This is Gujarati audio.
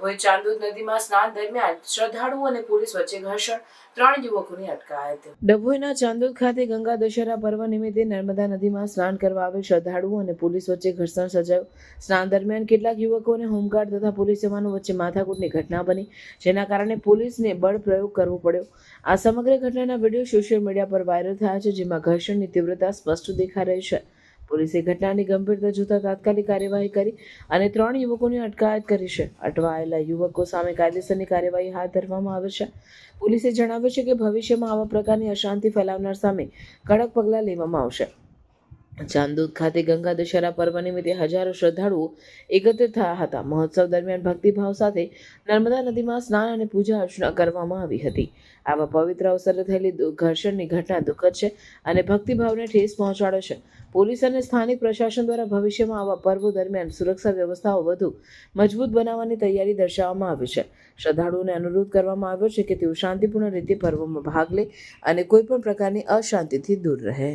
ડભોઈ ચાંદોદ નદીમાં સ્નાન દરમિયાન શ્રદ્ધાળુઓ અને પોલીસ વચ્ચે ઘર્ષણ. ત્રણ યુવકોની અટકાયત. ડભોઈના ચાંદોદ ખાતે ગંગા દશેરા પર્વ નિમિત્તે નર્મદા નદીમાં સ્નાન કરવા આવેલ શ્રદ્ધાળુઓ અને પોલીસ વચ્ચે ઘર્ષણ સર્જાયું. સ્નાન દરમિયાન કેટલાક યુવકોને હોમગાર્ડ તથા પોલીસ જવાનો વચ્ચે માથાકૂટની ઘટના બની, જેના કારણે પોલીસને બળ પ્રયોગ કરવો પડ્યો. આ સમગ્ર ઘટનાના વીડિયો સોશિયલ મીડિયા પર વાયરલ થયા છે, જેમાં ઘર્ષણની તીવ્રતા સ્પષ્ટ દેખાઈ રહી છે. પોલીસે ઘટનાની ગંભીરતા જોતા તાત્કાલિક કાર્યવાહી કરી અને ત્રણ યુવકોની અટકાયત કરી છે. અટવાયેલા યુવકો સામે કાયદેસરની કાર્યવાહી હાથ ધરવામાં આવે છે. પોલીસે જણાવ્યું છે કે ભવિષ્યમાં આવા પ્રકારની અશાંતિ ફેલાવનાર સામે કડક પગલાં લેવામાં આવશે. ચાંદોદ ખાતે ગંગા દશેરા પર્વ નિમિત્તે હજારો શ્રદ્ધાળુઓ એકત્રિત થયા હતા. મહોત્સવ દરમિયાન ભક્તિભાવ સાથે નર્મદા નદીમાં સ્નાન અને પૂજા અર્ચના કરવામાં આવી હતી. આવા પવિત્ર અવસરે થયેલી ઘર્ષણની ઘટના દુઃખદ છે અને ભક્તિભાવને ઠેસ પહોંચાડે છે. પોલીસ અને સ્થાનિક પ્રશાસન દ્વારા ભવિષ્યમાં આવા પર્વો દરમિયાન સુરક્ષા વ્યવસ્થાઓ વધુ મજબૂત બનાવવાની તૈયારી દર્શાવવામાં આવી છે. શ્રદ્ધાળુઓને અનુરોધ કરવામાં આવ્યો છે કે તેઓ શાંતિપૂર્ણ રીતે પર્વમાં ભાગ લે અને કોઈપણ પ્રકારની અશાંતિથી દૂર રહે.